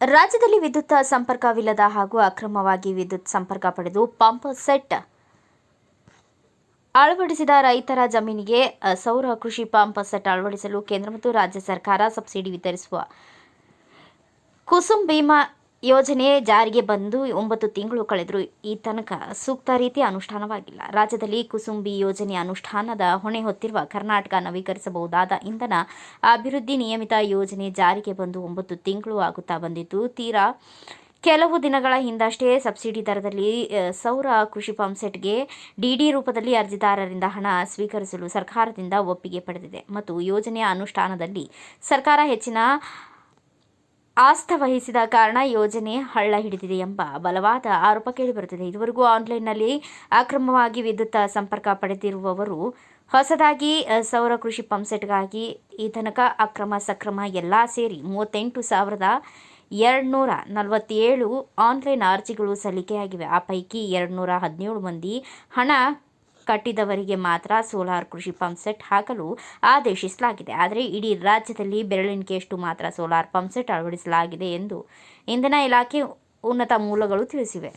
ರಾಜ್ಯದಲ್ಲಿ ವಿದ್ಯುತ್ ಸಂಪರ್ಕವಿಲ್ಲದ ಹಾಗೂ ಅಕ್ರಮವಾಗಿ ವಿದ್ಯುತ್ ಸಂಪರ್ಕ ಪಡೆದು ಪಂಪ್ ಸೆಟ್ ಅಳವಡಿಸಿದ ರೈತರ ಜಮೀನಿಗೆ ಸೌರ ಕೃಷಿ ಪಂಪ್ ಸೆಟ್ ಅಳವಡಿಸಲು ಕೇಂದ್ರ ಮತ್ತು ರಾಜ್ಯ ಸರ್ಕಾರ ಸಬ್ಸಿಡಿ ವಿತರಿಸುವ ಕುಸುಮ್ ಭೀಮಾ ಯೋಜನೆ ಜಾರಿಗೆ ಬಂದು ಒಂಬತ್ತು ತಿಂಗಳು ಕಳೆದರೂ ಈ ತನಕ ಸೂಕ್ತ ರೀತಿ ಅನುಷ್ಠಾನವಾಗಿಲ್ಲ. ರಾಜ್ಯದಲ್ಲಿ ಕುಸುಂಬಿ ಯೋಜನೆ ಅನುಷ್ಠಾನದ ಹೊಣೆ ಹೊತ್ತಿರುವ ಕರ್ನಾಟಕ ನವೀಕರಿಸಬಹುದಾದ ಇಂಧನ ಅಭಿವೃದ್ಧಿ ನಿಯಮಿತ ಯೋಜನೆ ಜಾರಿಗೆ ಬಂದು ಒಂಬತ್ತು ತಿಂಗಳು ಆಗುತ್ತಾ ಬಂದಿದ್ದು, ತೀರಾ ಕೆಲವು ದಿನಗಳ ಹಿಂದಷ್ಟೇ ಸಬ್ಸಿಡಿ ದರದಲ್ಲಿ ಸೌರ ಕೃಷಿ ಪಂಪ್ಸೆಟ್ಗೆ ಡಿಡಿ ರೂಪದಲ್ಲಿ ಅರ್ಜಿದಾರರಿಂದ ಹಣ ಸ್ವೀಕರಿಸಲು ಸರ್ಕಾರದಿಂದ ಒಪ್ಪಿಗೆ ಪಡೆದಿದೆ. ಮತ್ತು ಯೋಜನೆಯ ಅನುಷ್ಠಾನದಲ್ಲಿ ಸರ್ಕಾರ ಹೆಚ್ಚಿನ ಆಸ್ಥ ವಹಿಸಿದ ಕಾರಣ ಯೋಜನೆ ಹಳ್ಳ ಹಿಡಿದಿದೆ ಎಂಬ ಬಲವಾದ ಆರೋಪ ಕೇಳಿಬರುತ್ತಿದೆ. ಇದುವರೆಗೂ ಆನ್ಲೈನ್ನಲ್ಲಿ ಅಕ್ರಮವಾಗಿ ವಿದ್ಯುತ್ ಸಂಪರ್ಕ ಪಡೆದಿರುವವರು ಹೊಸದಾಗಿ ಸೌರ ಕೃಷಿ ಪಂಪ್ಸೆಟ್ಗಾಗಿ ಈ ತನಕ ಅಕ್ರಮ ಸಕ್ರಮ ಎಲ್ಲ ಸೇರಿ ಮೂವತ್ತೆಂಟು ಸಾವಿರದ ಎರಡುನೂರ ನಲವತ್ತೇಳು ಆನ್ಲೈನ್ ಅರ್ಜಿಗಳು ಸಲ್ಲಿಕೆಯಾಗಿವೆ. ಆ ಪೈಕಿ ಎರಡುನೂರ ಹದಿನೇಳು ಮಂದಿ ಹಣ ಕಟ್ಟಿದವರಿಗೆ ಮಾತ್ರ ಸೋಲಾರ್ ಕೃಷಿ ಪಂಪ್ ಸೆಟ್ ಹಾಕಲು ಆದೇಶಿಸಲಾಗಿದೆ. ಆದರೆ ಇಡೀ ರಾಜ್ಯದಲ್ಲಿ ಬೆರಳೆಣಿಕೆಯಷ್ಟು ಮಾತ್ರ ಸೋಲಾರ್ ಪಂಪ್ ಸೆಟ್ ಅಳವಡಿಸಲಾಗಿದೆ ಎಂದು ಇಂಧನ ಇಲಾಖೆ ಉನ್ನತ ಮೂಲಗಳು ತಿಳಿಸಿವೆ.